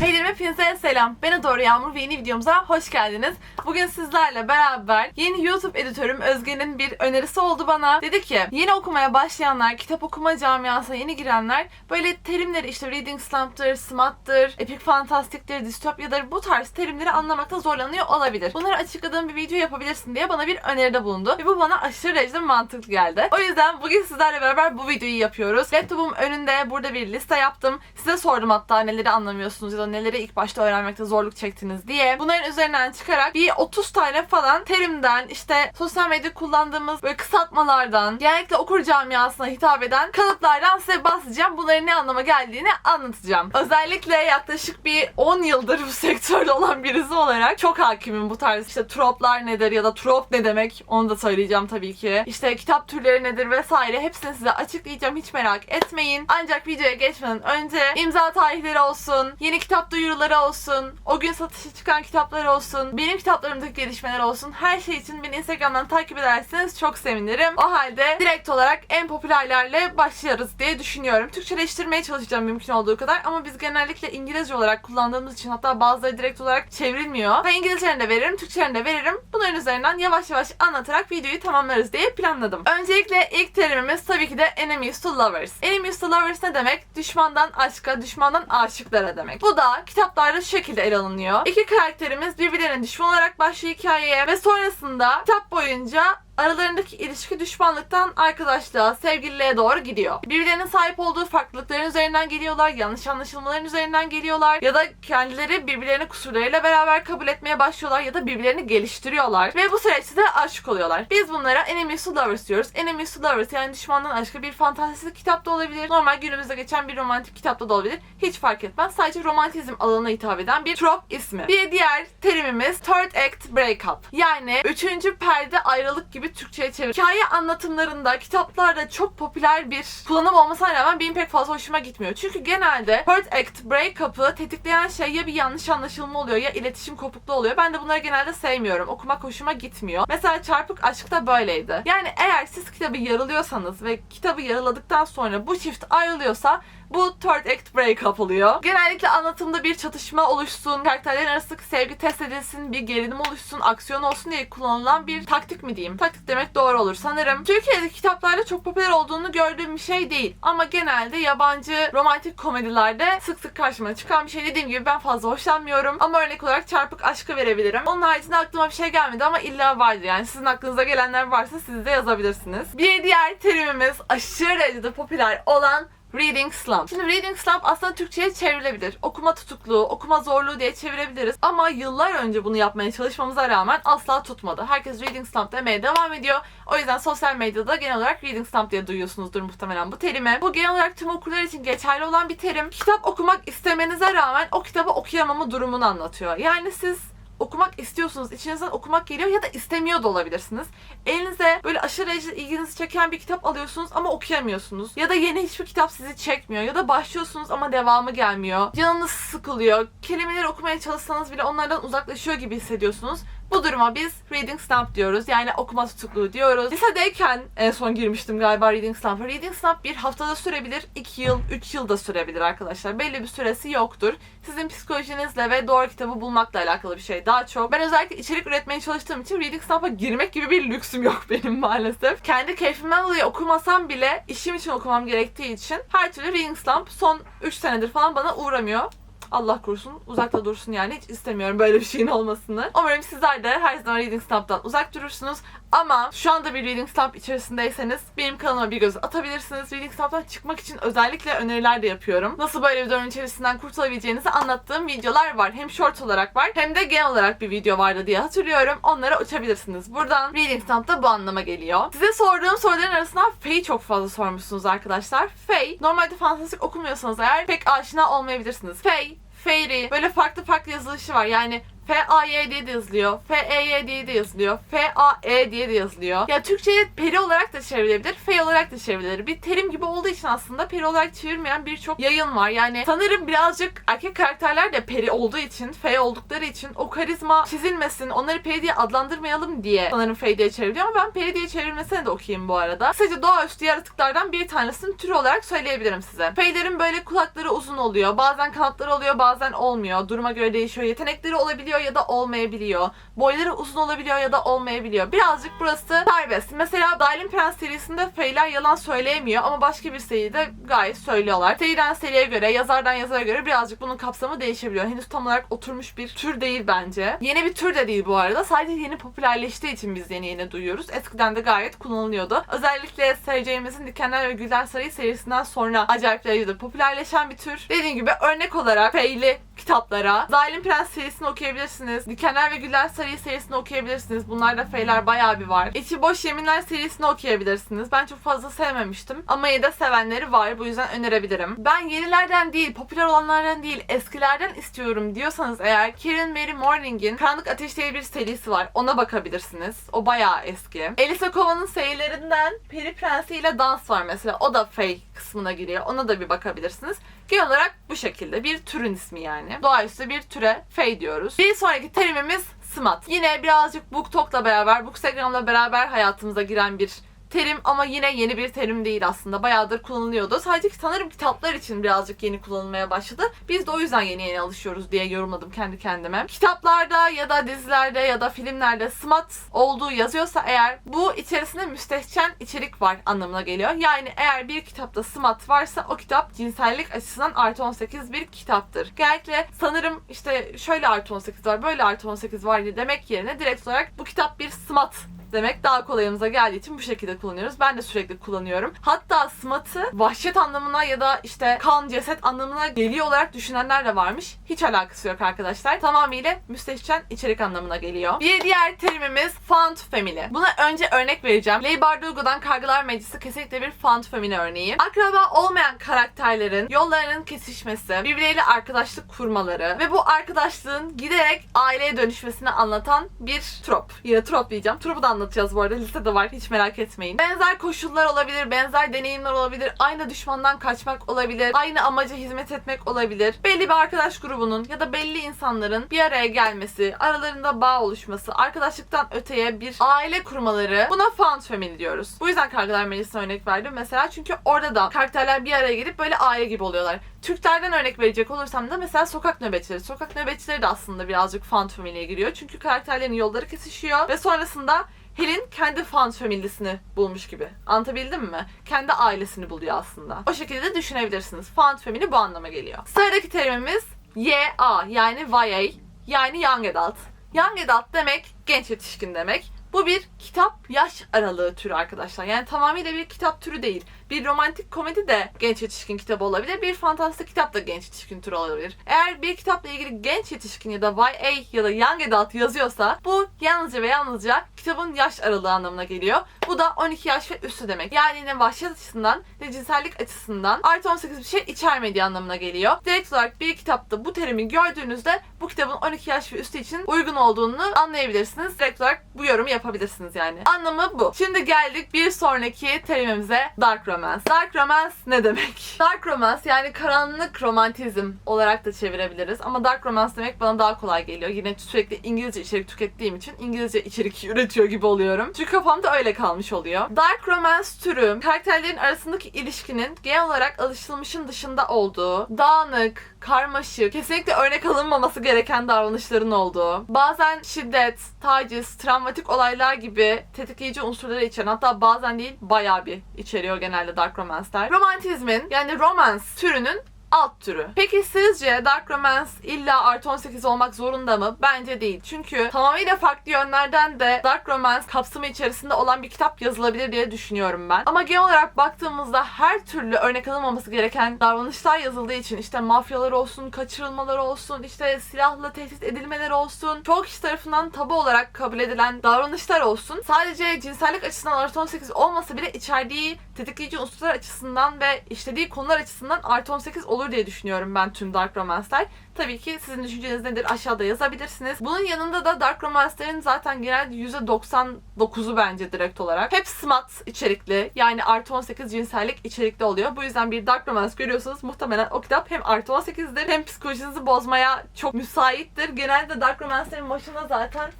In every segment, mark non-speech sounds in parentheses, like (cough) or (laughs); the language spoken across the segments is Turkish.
Heylerime hepinize selam. Ben Doğru Yağmur ve yeni videomuza hoş geldiniz. Bugün sizlerle beraber yeni YouTube editörüm Özge'nin bir önerisi oldu bana. Dedi ki yeni okumaya başlayanlar, kitap okuma camiasına yeni girenler böyle terimleri işte reading slump'tır, smut'tır, epic fantastiktir, distopyadır bu tarz terimleri anlamakta zorlanıyor olabilir. Bunları açıkladığım bir video yapabilirsin diye bana bir öneride bulundu. Ve bu bana aşırı derecede mantıklı geldi. O yüzden bugün sizlerle beraber bu videoyu yapıyoruz. Laptopum önünde burada bir liste yaptım. Size sordum hatta neleri anlamıyorsunuz ya da neleri ilk başta öğrenmekte zorluk çektiniz diye. Bunların üzerinden çıkarak bir 30 tane falan terimden işte sosyal medya kullandığımız böyle kısaltmalardan genellikle okur camiasına hitap eden kalıplardan size bahsedeceğim. Bunların ne anlama geldiğini anlatacağım. Özellikle yaklaşık bir 10 yıldır bu (laughs) sektörde olan birisi olarak çok hakimim bu tarz işte troplar nedir ya da trop ne demek onu da söyleyeceğim tabii ki. İşte kitap türleri nedir vesaire hepsini size açıklayacağım hiç merak etmeyin. Ancak videoya geçmeden önce imza tarihleri olsun, yeni kitap duyuruları olsun, o gün satışa çıkan kitaplar olsun, benim kitaplarımdaki gelişmeler olsun her şey için beni Instagram'dan takip ederseniz çok sevinirim. O halde direkt olarak en popülerlerle başlarız diye düşünüyorum. Türkçeleştirmeye çalışacağım mümkün olduğu kadar ama biz genellikle İngilizce olarak kullandığımız için hatta bazıları direkt olarak çevrilmiyor. Ben İngilizcelerini de veririm, Türkçelerini de veririm. Bunların üzerinden yavaş yavaş anlatarak videoyu tamamlarız diye planladım. Öncelikle ilk terimimiz tabii ki de enemies to lovers. Enemies to lovers ne demek? Düşmandan aşka, düşmandan aşıklara demek. Bu da kitaplarda şu şekilde ele alınıyor. İki karakterimiz birbirlerine düşman olarak başlıyor hikayeye ve sonrasında kitap boyunca aralarındaki ilişki düşmanlıktan arkadaşlığa, sevgililiğe doğru gidiyor. Birbirlerinin sahip olduğu farklılıkların üzerinden geliyorlar, yanlış anlaşılmaların üzerinden geliyorlar ya da kendileri birbirlerini kusurlarıyla beraber kabul etmeye başlıyorlar ya da birbirlerini geliştiriyorlar ve bu süreçte de aşık oluyorlar. Biz bunlara enemies to lovers diyoruz. Enemies to lovers yani düşmandan aşka bir fantastik kitap da olabilir. Normal günümüzde geçen bir romantik kitapta da olabilir. Hiç fark etmez. Sadece romantizm alanına hitap eden bir trop ismi. Bir diğer terimimiz third act breakup. Yani üçüncü perde ayrılık gibi Türkçe'ye çevir. Hikaye anlatımlarında, kitaplarda çok popüler bir kullanım olmasına rağmen benim pek fazla hoşuma gitmiyor. Çünkü genelde third act breakup'ı tetikleyen şey ya bir yanlış anlaşılma oluyor ya iletişim kopukluğu oluyor. Ben de bunları genelde sevmiyorum. Okumak hoşuma gitmiyor. Mesela Çarpık Aşk da böyleydi. Yani eğer siz kitabı yarılıyorsanız ve kitabı yarıladıktan sonra bu çift ayrılıyorsa bu third act breakup oluyor. Genellikle anlatımda bir çatışma oluşsun, karakterlerin arasındaki sevgi test edilsin, bir gerilim oluşsun, aksiyon olsun diye kullanılan bir taktik mi diyeyim? Taktik demek doğru olur sanırım. Türkiye'deki kitaplarda çok popüler olduğunu gördüğüm bir şey değil. Ama genelde yabancı romantik komedilerde sık sık karşıma çıkan bir şey. Dediğim gibi ben fazla hoşlanmıyorum. Ama örnek olarak çarpık aşkı verebilirim. Onun haricinde aklıma bir şey gelmedi ama illa vardır. Yani sizin aklınıza gelenler varsa siz de yazabilirsiniz. Bir diğer terimimiz aşırı derecede popüler olan Reading slump. Şimdi reading slump aslında Türkçe'ye çevrilebilir. Okuma tutukluğu, okuma zorluğu diye çevirebiliriz. Ama yıllar önce bunu yapmaya çalışmamıza rağmen asla tutmadı. Herkes reading slump demeye devam ediyor. O yüzden sosyal medyada genel olarak reading slump diye duyuyorsunuzdur muhtemelen bu terimi. Bu genel olarak tüm okurlar için geçerli olan bir terim. Kitap okumak istemenize rağmen o kitabı okuyamama durumunu anlatıyor. Yani siz okumak istiyorsunuz, içinizden okumak geliyor ya da istemiyor da olabilirsiniz. Elinize böyle aşırı ilginizi çeken bir kitap alıyorsunuz ama okuyamıyorsunuz. Ya da yeni hiçbir kitap sizi çekmiyor ya da başlıyorsunuz ama devamı gelmiyor. Canınız sıkılıyor. Kelimeleri okumaya çalışsanız bile onlardan uzaklaşıyor gibi hissediyorsunuz. Bu duruma biz reading slump diyoruz. Yani okuma tutukluğu diyoruz. Lisedeyken en son girmiştim galiba reading slump'a. Reading slump bir haftada sürebilir, 2 yıl, 3 yıl da sürebilir arkadaşlar. Belli bir süresi yoktur. Sizin psikolojinizle ve doğru kitabı bulmakla alakalı bir şey daha çok. Ben özellikle içerik üretmeye çalıştığım için reading slump'a girmek gibi bir lüksüm yok (laughs) benim maalesef. Kendi keyfimden dolayı okumasam bile işim için okumam gerektiği için her türlü reading slump son 3 senedir falan bana uğramıyor. Allah korusun uzakta dursun yani hiç istemiyorum böyle bir şeyin olmasını. Umarım sizler de her zaman Reading Slump'tan uzak durursunuz. Ama şu anda bir Reading Slump içerisindeyseniz benim kanalıma bir göz atabilirsiniz. Reading Slump'tan çıkmak için özellikle öneriler de yapıyorum. Nasıl böyle bir dönem içerisinden kurtulabileceğinizi anlattığım videolar var. Hem short olarak var hem de genel olarak bir video vardı diye hatırlıyorum. Onlara uçabilirsiniz. Buradan Reading Slump da bu anlama geliyor. Size sorduğum soruların arasından Faye çok fazla sormuşsunuz arkadaşlar. Faye, normalde fantastik okumuyorsanız eğer pek aşina olmayabilirsiniz. Faye, Fairy, böyle farklı farklı yazılışı var. Yani F-A-Y diye de yazılıyor. F-E-Y diye de yazılıyor. F-A-E diye de yazılıyor. Ya Türkçe'ye peri olarak da çevrilebilir. F olarak da çevrilebilir. Bir terim gibi olduğu için aslında peri olarak çevirmeyen birçok yayın var. Yani sanırım birazcık erkek karakterler de peri olduğu için, F oldukları için o karizma çizilmesin, onları peri diye adlandırmayalım diye sanırım F diye çevriliyor ama ben peri diye çevrilmesine de okuyayım bu arada. Kısaca doğaüstü yaratıklardan bir tanesinin türü olarak söyleyebilirim size. Feylerin böyle kulakları uzun oluyor. Bazen kanatları oluyor, bazen olmuyor. Duruma göre değişiyor. Yetenekleri olabiliyor ya da olmayabiliyor. Boyları uzun olabiliyor ya da olmayabiliyor. Birazcık burası serbest. Mesela Dailin Prens serisinde Feyler yalan söyleyemiyor ama başka bir seride gayet söylüyorlar. Seriden seriye göre, yazardan yazara göre birazcık bunun kapsamı değişebiliyor. Henüz tam olarak oturmuş bir tür değil bence. Yeni bir tür de değil bu arada. Sadece yeni popülerleştiği için biz yeni yeni duyuyoruz. Eskiden de gayet kullanılıyordu. Özellikle seveceğimizin Dikenler ve Güller Sarayı serisinden sonra acayip derecede popülerleşen bir tür. Dediğim gibi örnek olarak Feyli kitaplara Zalim Prens serisini okuyabilirsiniz. Dikenler ve Güller Sarayı serisini okuyabilirsiniz. Bunlarda feyler bayağı bir var. İçi Boş Yeminler serisini okuyabilirsiniz. Ben çok fazla sevmemiştim. Ama yine de sevenleri var. Bu yüzden önerebilirim. Ben yenilerden değil, popüler olanlardan değil, eskilerden istiyorum diyorsanız eğer Karen Mary Morning'in Karanlık Ateş diye bir serisi var. Ona bakabilirsiniz. O bayağı eski. Elisa Kova'nın serilerinden Peri Prensi ile Dans var mesela. O da Fey kısmına giriyor. Ona da bir bakabilirsiniz. Genel olarak bu şekilde. Bir türün ismi yani. Doğaüstü bir türe Fey diyoruz. Bir sonraki terimimiz Smut. Yine birazcık BookTok'la beraber, Bookstagram'la beraber hayatımıza giren bir terim ama yine yeni bir terim değil aslında. Bayağıdır kullanılıyordu. Sadece sanırım kitaplar için birazcık yeni kullanılmaya başladı. Biz de o yüzden yeni yeni alışıyoruz diye yorumladım kendi kendime. Kitaplarda ya da dizilerde ya da filmlerde smut olduğu yazıyorsa eğer bu içerisinde müstehcen içerik var anlamına geliyor. Yani eğer bir kitapta smut varsa o kitap cinsellik açısından artı 18 bir kitaptır. Genellikle sanırım işte şöyle artı 18 var böyle artı 18 var diye demek yerine direkt olarak bu kitap bir smut demek daha kolayımıza geldiği için bu şekilde kullanıyoruz. Ben de sürekli kullanıyorum. Hatta smut'ı vahşet anlamına ya da işte kan, ceset anlamına geliyor olarak düşünenler de varmış. Hiç alakası yok arkadaşlar. Tamamıyla müstehcen içerik anlamına geliyor. Bir diğer terimimiz found family. Buna önce örnek vereceğim. Leigh Bardugo'dan Kargalar Meclisi kesinlikle bir found family örneği. Akraba olmayan karakterlerin yollarının kesişmesi, birbirleriyle arkadaşlık kurmaları ve bu arkadaşlığın giderek aileye dönüşmesini anlatan bir trop. Yine trop diyeceğim. Tropu da anlatacağız bu arada. Listede var. Hiç merak etmeyin. Benzer koşullar olabilir, benzer deneyimler olabilir, aynı düşmandan kaçmak olabilir, aynı amaca hizmet etmek olabilir. Belli bir arkadaş grubunun ya da belli insanların bir araya gelmesi, aralarında bağ oluşması, arkadaşlıktan öteye bir aile kurmaları buna found family diyoruz. Bu yüzden Kargalar Meclisi'ne örnek verdim mesela çünkü orada da karakterler bir araya gelip böyle aile gibi oluyorlar. Türklerden örnek verecek olursam da mesela sokak nöbetçileri. Sokak nöbetçileri de aslında birazcık found family'ye giriyor. Çünkü karakterlerin yolları kesişiyor ve sonrasında Helin kendi fan family'sini bulmuş gibi. Anlatabildim mi? Kendi ailesini buluyor aslında. O şekilde de düşünebilirsiniz. Fan family bu anlama geliyor. Sıradaki terimimiz YA yani YA yani Young Adult. Young Adult demek genç yetişkin demek. Bu bir kitap yaş aralığı türü arkadaşlar. Yani tamamıyla bir kitap türü değil. Bir romantik komedi de genç yetişkin kitabı olabilir. Bir fantastik kitap da genç yetişkin türü olabilir. Eğer bir kitapla ilgili genç yetişkin ya da YA ya da Young Adult yazıyorsa bu yalnızca ve yalnızca kitabın yaş aralığı anlamına geliyor. Bu da 12 yaş ve üstü demek. Yani yine vahşet açısından ve cinsellik açısından artı 18 bir şey içermediği anlamına geliyor. Direkt olarak bir kitapta bu terimi gördüğünüzde bu kitabın 12 yaş ve üstü için uygun olduğunu anlayabilirsiniz. Direkt olarak bu yorumu yapabilirsiniz yani. Anlamı bu. Şimdi geldik bir sonraki terimimize Dark Romance. Dark Romance ne demek? (laughs) Dark Romance yani karanlık romantizm olarak da çevirebiliriz. Ama Dark Romance demek bana daha kolay geliyor. Yine sürekli İngilizce içerik tükettiğim için İngilizce içerik (laughs) üretiyor gibi oluyorum. Çünkü kafamda öyle kalmış oluyor. Dark Romance türü karakterlerin arasındaki ilişkinin genel olarak alışılmışın dışında olduğu, dağınık, karmaşık, kesinlikle örnek alınmaması gereken davranışların olduğu, bazen şiddet, taciz, travmatik olaylar gibi tetikleyici unsurları içeren hatta bazen değil bayağı bir içeriyor genelde Dark Romance'ler. Romantizmin yani romance türünün alt türü. Peki sizce Dark Romance illa artı 18 olmak zorunda mı? Bence değil. Çünkü tamamıyla farklı yönlerden de Dark Romance kapsamı içerisinde olan bir kitap yazılabilir diye düşünüyorum ben. Ama genel olarak baktığımızda her türlü örnek alınmaması gereken davranışlar yazıldığı için işte mafyalar olsun, kaçırılmalar olsun, işte silahla tehdit edilmeler olsun, çoğu kişi tarafından tabu olarak kabul edilen davranışlar olsun. Sadece cinsellik açısından artı 18 olmasa bile içerdiği tetikleyici unsurlar açısından ve işlediği konular açısından artı 18 olur diye düşünüyorum ben tüm Dark Romance'ler. Tabii ki sizin düşünceniz nedir aşağıda yazabilirsiniz. Bunun yanında da Dark Romance'lerin zaten genelde %99'u bence direkt olarak. Hep smut içerikli yani artı 18 cinsellik içerikli oluyor. Bu yüzden bir Dark Romance görüyorsanız muhtemelen o kitap hem artı 18'dir hem psikolojinizi bozmaya çok müsaittir. Genelde Dark Romance'lerin başında zaten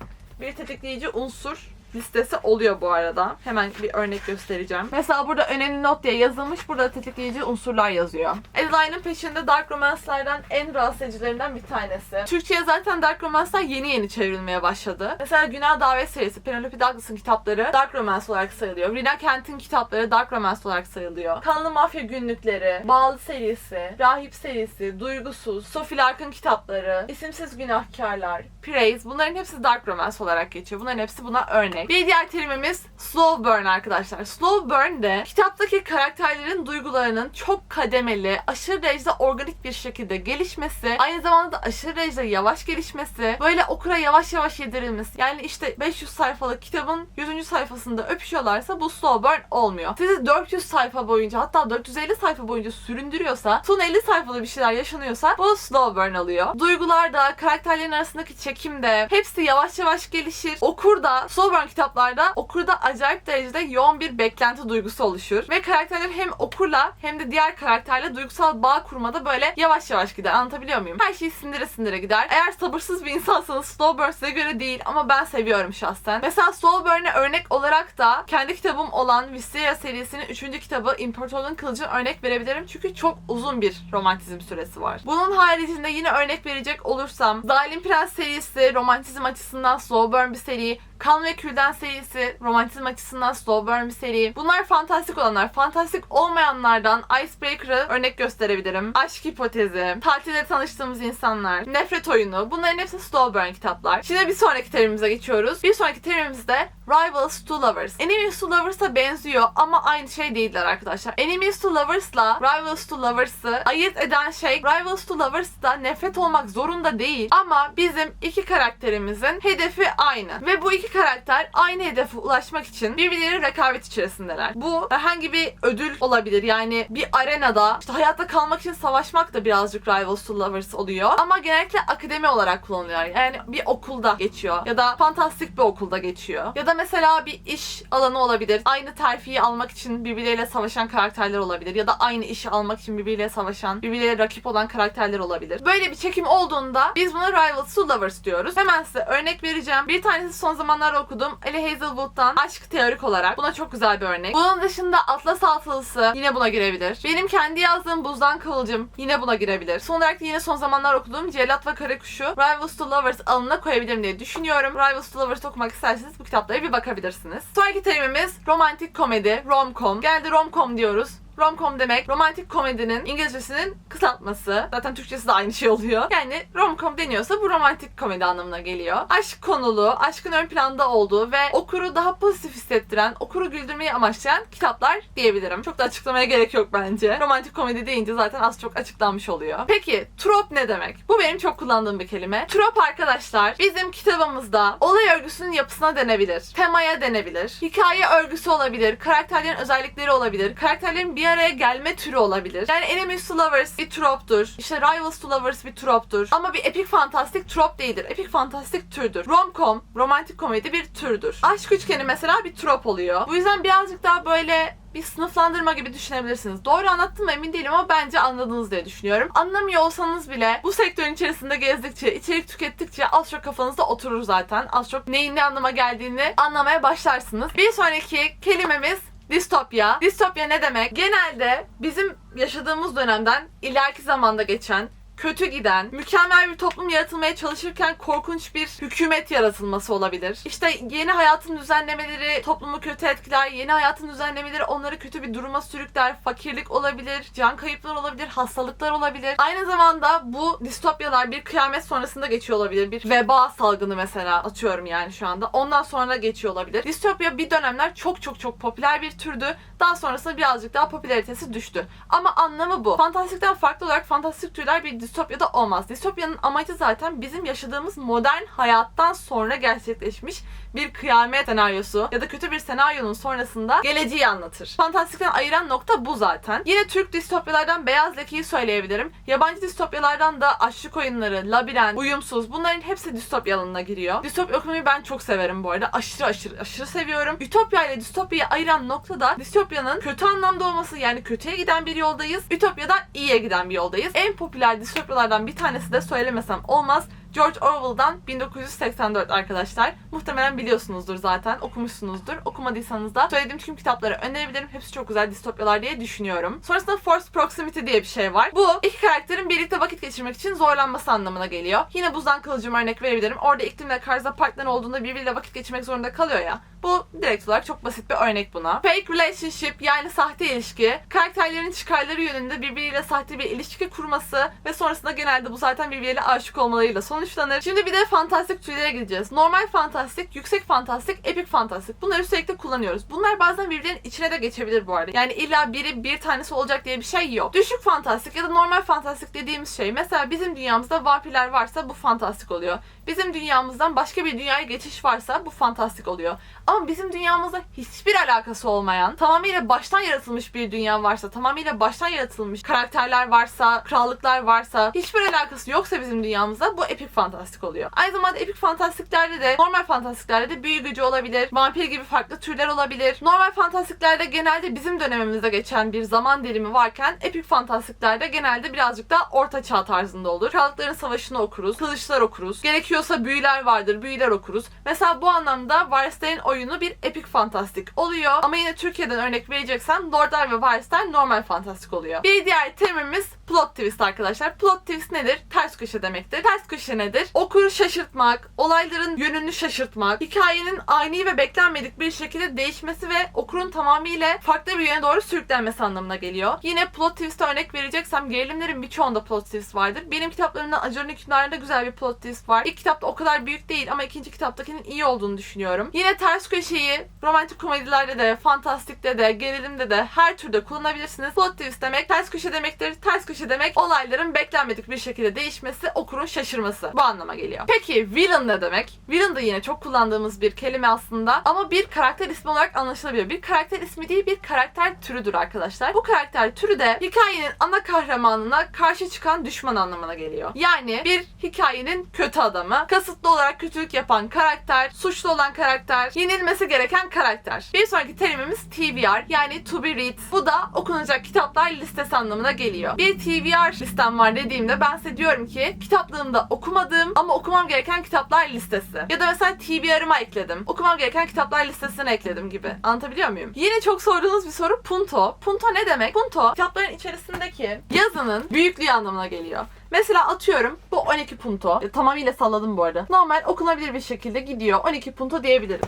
bir tetikleyici unsur listesi oluyor bu arada. Hemen bir örnek göstereceğim. Mesela burada önemli not diye yazılmış. Burada tetikleyici unsurlar yazıyor. Adeline'ın peşinde Dark Romance'lardan en rahatsız edicilerinden bir tanesi. Türkçe'ye zaten Dark Romance'lar yeni yeni çevrilmeye başladı. Mesela Günah Davet serisi, Penelope Douglas'ın kitapları Dark Romance olarak sayılıyor. Rina Kent'in kitapları Dark Romance olarak sayılıyor. Kanlı Mafya günlükleri, Bağlı serisi, Rahip serisi, Duygusuz, Sophie Lark'ın kitapları, İsimsiz Günahkarlar, Praise bunların hepsi Dark Romance olarak geçiyor. Bunların hepsi buna örnek. Bir diğer terimimiz slow burn arkadaşlar. Slow burn de kitaptaki karakterlerin duygularının çok kademeli, aşırı derecede organik bir şekilde gelişmesi, aynı zamanda da aşırı derecede yavaş gelişmesi, böyle okura yavaş yavaş yedirilmesi. Yani işte 500 sayfalık kitabın 100. sayfasında öpüşüyorlarsa bu slow burn olmuyor. Sizi 400 sayfa boyunca hatta 450 sayfa boyunca süründürüyorsa, son 50 sayfada bir şeyler yaşanıyorsa bu slow burn alıyor. Duygular da, karakterlerin arasındaki çekim de hepsi yavaş yavaş gelişir. Okur da slow burn kitaplarda okurda acayip derecede yoğun bir beklenti duygusu oluşur. Ve karakterler hem okurla hem de diğer karakterle duygusal bağ kurmada böyle yavaş yavaş gider. Anlatabiliyor muyum? Her şey sindire sindire gider. Eğer sabırsız bir insansanız slow burn size göre değil ama ben seviyorum şahsen. Mesela slow burn'e örnek olarak da kendi kitabım olan Wisteria serisinin 3. kitabı İmparatorluğun Kılıcı'na örnek verebilirim. Çünkü çok uzun bir romantizm süresi var. Bunun haricinde yine örnek verecek olursam Zalim Prens serisi romantizm açısından slow burn bir seri. Kan ve Külden serisi romantizm açısından slow burn bir seri. Bunlar fantastik olanlar. Fantastik olmayanlardan Icebreaker'ı örnek gösterebilirim. Aşk hipotezi, tatilde tanıştığımız insanlar, nefret oyunu. Bunların hepsi slow burn kitaplar. Şimdi bir sonraki terimimize geçiyoruz. Bir sonraki terimimiz de Rivals to Lovers. Enemies to Lovers'a benziyor ama aynı şey değiller arkadaşlar. Enemies to Lovers'la Rivals to Lovers'ı ayırt eden şey Rivals to Lovers'da nefret olmak zorunda değil ama bizim iki karakterimizin hedefi aynı. Ve bu iki karakter aynı hedefe ulaşmak için birbirleri rekabet içerisindeler. Bu herhangi bir ödül olabilir. Yani bir arenada işte hayatta kalmak için savaşmak da birazcık Rivals to Lovers oluyor. Ama genellikle akademi olarak kullanılıyor. Yani bir okulda geçiyor. Ya da fantastik bir okulda geçiyor. Ya da mesela bir iş alanı olabilir. Aynı terfiyi almak için birbirleriyle savaşan karakterler olabilir. Ya da aynı işi almak için birbiriyle savaşan, birbirleriyle rakip olan karakterler olabilir. Böyle bir çekim olduğunda biz buna Rivals to Lovers diyoruz. Hemen size örnek vereceğim. Bir tanesi son zamanlarda okudum. Ellie Hazelwood'dan Aşk Teorik olarak. Buna çok güzel bir örnek. Bunun dışında Atlas Altılısı yine buna girebilir. Benim kendi yazdığım Buzdan Kıvılcım yine buna girebilir. Son olarak da yine son zamanlar okuduğum Cellat ve Karakuş'u Rivals to Lovers alanına koyabilirim diye düşünüyorum. Rivals to Lovers okumak isterseniz bu kitaplara bir bakabilirsiniz. Sonraki terimimiz romantik komedi, rom-com. Genelde rom-com diyoruz. Rom-com demek romantik komedinin İngilizcesinin kısaltması. Zaten Türkçesi de aynı şey oluyor. Yani rom-com deniyorsa bu romantik komedi anlamına geliyor. Aşk konulu, aşkın ön planda olduğu ve okuru daha pozitif hissettiren, okuru güldürmeyi amaçlayan kitaplar diyebilirim. Çok da açıklamaya gerek yok bence. Romantik komedi deyince zaten az çok açıklanmış oluyor. Peki trop ne demek? Bu benim çok kullandığım bir kelime. Trop arkadaşlar bizim kitabımızda olay örgüsünün yapısına denebilir. Temaya denebilir. Hikaye örgüsü olabilir. Karakterlerin özellikleri olabilir. Karakterlerin bir araya gelme türü olabilir. Yani Enemies to Lovers bir troptur. İşte Rivals to Lovers bir troptur. Ama bir epik fantastik trop değildir. Epik fantastik türdür. Rom-com, romantik komedi bir türdür. Aşk üçgeni mesela bir trop oluyor. Bu yüzden birazcık daha böyle bir sınıflandırma gibi düşünebilirsiniz. Doğru anlattım mı emin değilim ama bence anladınız diye düşünüyorum. Anlamıyor olsanız bile bu sektörün içerisinde gezdikçe, içerik tükettikçe az çok kafanızda oturur zaten. Az çok neyin ne anlama geldiğini anlamaya başlarsınız. Bir sonraki kelimemiz Distopya. Distopya ne demek? Genelde bizim yaşadığımız dönemden ileriki zamanda geçen kötü giden, mükemmel bir toplum yaratılmaya çalışırken korkunç bir hükümet yaratılması olabilir. İşte yeni hayatın düzenlemeleri toplumu kötü etkiler, yeni hayatın düzenlemeleri onları kötü bir duruma sürükler, fakirlik olabilir, can kayıpları olabilir, hastalıklar olabilir. Aynı zamanda bu distopyalar bir kıyamet sonrasında geçiyor olabilir. Bir veba salgını mesela atıyorum yani şu anda. Ondan sonra geçiyor olabilir. Distopya bir dönemler çok çok çok popüler bir türdü. Daha sonrasında birazcık daha popülaritesi düştü. Ama anlamı bu. Fantastikten farklı olarak fantastik türler bir distopyada olmaz. Distopyanın amacı zaten bizim yaşadığımız modern hayattan sonra gerçekleşmiş bir kıyamet senaryosu ya da kötü bir senaryonun sonrasında geleceği anlatır. Fantastikten ayıran nokta bu zaten. Yine Türk distopyalardan Beyaz Leke'yi söyleyebilirim. Yabancı distopyalardan da Açlık Oyunları, Labirent, Uyumsuz bunların hepsi distopya alanına giriyor. Distopya okumayı ben çok severim bu arada. Aşırı aşırı aşırı seviyorum. Ütopya ile distopyayı ayıran nokta da distopyanın kötü anlamda olması yani kötüye giden bir yoldayız. Ütopyada iyiye giden bir yoldayız. En popüler distopyalardan bir tanesi de söylemesem olmaz. George Orwell'dan 1984 arkadaşlar. Muhtemelen biliyorsunuzdur zaten, okumuşsunuzdur. Okumadıysanız da söylediğim tüm kitapları önerebilirim. Hepsi çok güzel distopyalar diye düşünüyorum. Sonrasında Forced Proximity diye bir şey var. Bu iki karakterin birlikte vakit geçirmek için zorlanması anlamına geliyor. Yine buzdan kılıcım örnek verebilirim. Orada iklimle karza partner olduğunda birbiriyle vakit geçirmek zorunda kalıyor ya. Bu direkt olarak çok basit bir örnek buna. Fake relationship yani sahte ilişki, karakterlerin çıkarları yönünde birbiriyle sahte bir ilişki kurması ve sonrasında genelde bu zaten birbiriyle aşık olmalarıyla sonuçlanır. Şimdi bir de fantastik türlere gideceğiz. Normal fantastik, yüksek fantastik, epik fantastik. Bunları sürekli kullanıyoruz. Bunlar bazen birbirlerinin içine de geçebilir bu arada. Yani illa biri bir tanesi olacak diye bir şey yok. Düşük fantastik ya da normal fantastik dediğimiz şey mesela bizim dünyamızda vampirler varsa bu fantastik oluyor. Bizim dünyamızdan başka bir dünyaya geçiş varsa bu fantastik oluyor. Ama bizim dünyamızda hiçbir alakası olmayan, tamamıyla baştan yaratılmış bir dünya varsa, tamamıyla baştan yaratılmış karakterler varsa, krallıklar varsa, hiçbir alakası yoksa bizim dünyamızda bu epik fantastik oluyor. Aynı zamanda epik fantastiklerde de, normal fantastiklerde de büyü gücü olabilir, vampir gibi farklı türler olabilir. Normal fantastiklerde genelde bizim dönemimizde geçen bir zaman dilimi varken, epik fantastiklerde genelde birazcık daha orta çağ tarzında olur. Krallıkların savaşını okuruz, kılıçlar okuruz. Gerekiyorsa büyüler vardır, büyüler okuruz. Mesela bu anlamda Varis'lerin oyunu bir epik fantastik oluyor. Ama yine Türkiye'den örnek vereceksem Lordlar ve Varisler normal fantastik oluyor. Bir diğer terimimiz plot twist arkadaşlar. Plot twist nedir? Ters köşe demektir. Ters köşe nedir? Okuru şaşırtmak, olayların yönünü şaşırtmak, hikayenin ani ve beklenmedik bir şekilde değişmesi ve okurun tamamıyla farklı bir yöne doğru sürüklenmesi anlamına geliyor. Yine plot twist'e örnek vereceksem gerilimlerin birçoğunda plot twist vardır. Benim kitaplarımda Acı'nın Hükümdarı'nda güzel bir plot twist var. İlk kitapta o kadar büyük değil ama ikinci kitaptakinin iyi olduğunu düşünüyorum. Yine ters köşeyi romantik komedilerde de, fantastikte de, gerilimde de her türde kullanabilirsiniz. Plot twist demek ters köşe demektir. Ters köşe demek olayların beklenmedik bir şekilde değişmesi, okurun şaşırması. Bu anlama geliyor. Peki villain ne demek? Villain da yine çok kullandığımız bir kelime aslında ama bir karakter ismi olarak anlaşılabiliyor. Bir karakter ismi değil bir karakter türüdür arkadaşlar. Bu karakter türü de hikayenin ana kahramanına karşı çıkan düşman anlamına geliyor. Yani bir hikayenin kötü adamı, kasıtlı olarak kötülük yapan karakter, suçlu olan karakter, yenilmesi gereken karakter. Bir sonraki terimimiz TBR yani to be read. Bu da okunacak kitaplar listesi anlamına geliyor. Bir TBR listem var dediğimde ben size diyorum ki kitaplığımda okumadığım ama okumam gereken kitaplar listesi. Ya da mesela TBR'ıma ekledim. Okumam gereken kitaplar listesine ekledim gibi. Anlatabiliyor muyum? Yine çok sorduğunuz bir soru punto. Punto ne demek? Punto kitapların içerisindeki yazının büyüklüğü anlamına geliyor. Mesela atıyorum bu 12 punto. E, tamamıyla salladım bu arada. Normal okunabilir bir şekilde gidiyor. 12 punto diyebilirim.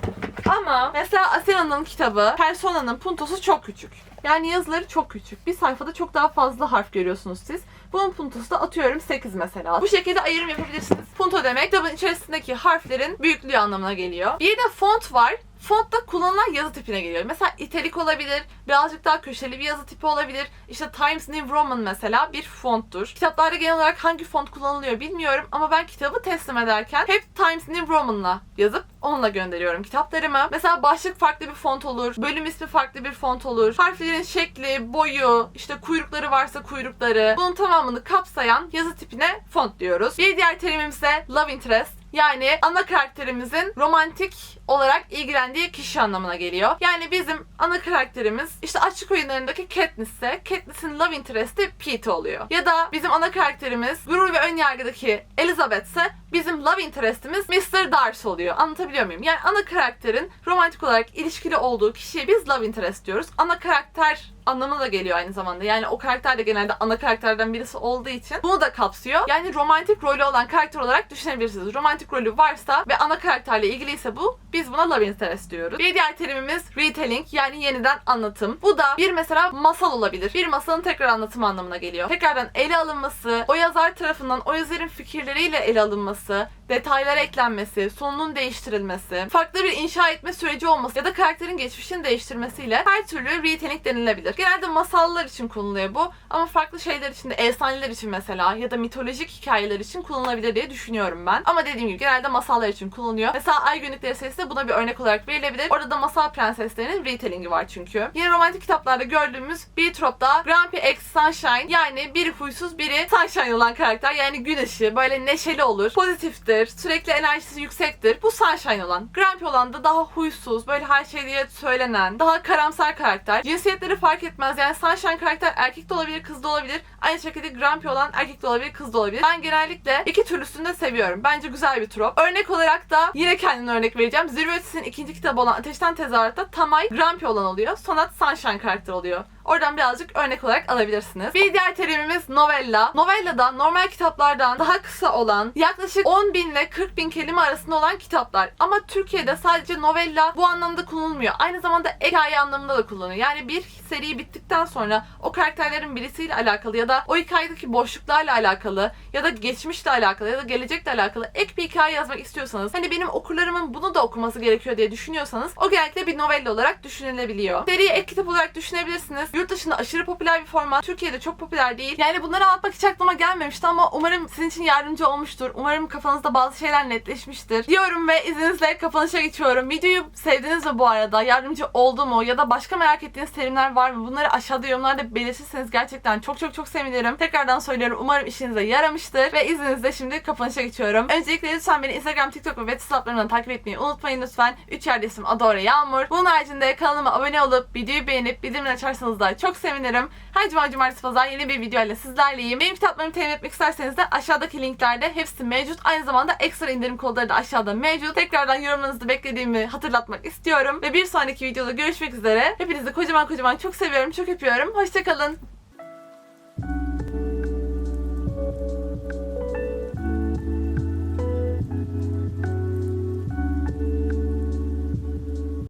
Ama mesela Asena'nın kitabı Persona'nın puntosu çok küçük. Yani yazıları çok küçük. Bir sayfada çok daha fazla harf görüyorsunuz siz. Bunun puntosu da atıyorum 8 mesela. Bu şekilde ayrım yapabilirsiniz. Punto demek kitabın içerisindeki harflerin büyüklüğü anlamına geliyor. Bir de font var. Font da kullanılan yazı tipine geliyor. Mesela italik olabilir, birazcık daha köşeli bir yazı tipi olabilir. İşte Times New Roman mesela bir fonttur. Kitaplarda genel olarak hangi font kullanılıyor bilmiyorum ama ben kitabı teslim ederken hep Times New Roman'la yazıp onunla gönderiyorum kitaplarımı. Mesela başlık farklı bir font olur, bölüm ismi farklı bir font olur. Harflerin şekli, boyu, işte kuyrukları varsa kuyrukları, bunun tamamını kapsayan yazı tipine font diyoruz. Bir diğer terimimiz de love interest. Yani ana karakterimizin romantik olarak ilgilendiği kişi anlamına geliyor. Yani bizim ana karakterimiz işte açık oyunlarındaki Katniss'e Katniss'in love interest'i Pete oluyor. Ya da bizim ana karakterimiz gurur ve önyargıdaki Elizabeth'se bizim love interest'imiz Mr. Darcy oluyor. Anlatabiliyor muyum? Yani ana karakterin romantik olarak ilişkili olduğu kişiye biz love interest diyoruz. Ana karakter anlamına da geliyor aynı zamanda. Yani o karakter de genelde ana karakterden birisi olduğu için bunu da kapsıyor. Yani romantik rolü olan karakter olarak düşünebilirsiniz. Romantik rolü varsa ve ana karakterle ilgiliyse bu biz buna love interest diyoruz. Bir diğer terimimiz retelling yani yeniden anlatım. Bu da bir mesela masal olabilir. Bir masalın tekrar anlatımı anlamına geliyor. Tekrardan ele alınması, o yazar tarafından o yazarın fikirleriyle ele alınması, olması detaylara eklenmesi, sonunun değiştirilmesi, farklı bir inşa etme süreci olması ya da karakterin geçmişini değiştirmesiyle her türlü retelling denilebilir. Genelde masallar için kullanılıyor bu ama farklı şeyler için de efsaneler için mesela ya da mitolojik hikayeler için kullanılabilir diye düşünüyorum ben. Ama dediğim gibi genelde masallar için kullanılıyor. Mesela Ay Günlükleri serisi de buna bir örnek olarak verilebilir. Orada da masal prenseslerinin retellingi var çünkü. Yine romantik kitaplarda gördüğümüz bir tropta Grumpy X Sunshine yani biri huysuz biri sunshine olan karakter yani gün ışığı böyle neşeli olur, pozitiftir, sürekli enerjisi yüksektir. Bu sunshine olan. Grumpy olan da daha huysuz, böyle her şey diye söylenen, daha karamsar karakter. Cinsiyetleri fark etmez yani sunshine karakter erkek de olabilir, kız da olabilir. Aynı şekilde Grumpy olan erkek de olabilir, kız da olabilir. Ben genellikle iki türlüsünü de seviyorum. Bence güzel bir trop. Örnek olarak da yine kendime örnek vereceğim. Zirve ikinci kitabı olan Ateşten Tezahürat'ta Tamay Grumpy olan oluyor. Sonat Sunshine karakter oluyor. Oradan birazcık örnek olarak alabilirsiniz. Bir diğer terimimiz novella. Novella normal kitaplardan daha kısa olan yaklaşık 10 bin ile 40 bin kelime arasında olan kitaplar. Ama Türkiye'de sadece novella bu anlamda kullanılmıyor. Aynı zamanda ek hikaye anlamında da kullanılıyor. Yani bir seri bittikten sonra o karakterlerin birisiyle alakalı ya da o hikayedeki boşluklarla alakalı ya da geçmişle alakalı ya da gelecekle alakalı ek bir hikaye yazmak istiyorsanız hani benim okurlarımın bunu da okuması gerekiyor diye düşünüyorsanız o genellikle bir novella olarak düşünülebiliyor. Seriyi ek kitap olarak düşünebilirsiniz. Yurt dışında aşırı popüler bir format. Türkiye'de çok popüler değil. Yani bunları anlatmak hiç aklıma gelmemişti ama umarım sizin için yardımcı olmuştur. Umarım kafanızda bazı şeyler netleşmiştir. Diyorum ve izninizle kapanışa geçiyorum. Videoyu sevdiniz mi bu arada? Yardımcı oldu mu? Ya da başka merak ettiğiniz terimler var mı? Bunları aşağıda yorumlarda belirtirseniz gerçekten çok çok çok sevinirim. Tekrardan söylüyorum. Umarım işinize yaramıştır. Ve izninizle şimdi kapanışa geçiyorum. Öncelikle lütfen beni Instagram, TikTok ve web hesaplarımdan takip etmeyi unutmayın lütfen. 3 yerde isim Adore Yağmur. Bunun haricinde kanalıma abone olup videoyu beğenip bildirimleri açarsanız da çok sevinirim. Her cuma cumartesi pazar yeni bir video ile sizlerleyim. Benim kitaplarımı temin etmek isterseniz de aşağıdaki linklerde hepsi mevcut. Aynı zamanda ekstra indirim kodları da aşağıda mevcut. Tekrardan yorumlarınızı beklediğimi hatırlatmak istiyorum. Ve bir sonraki videoda görüşmek üzere. Hepinizi kocaman kocaman çok seviyorum, çok öpüyorum. Hoşçakalın.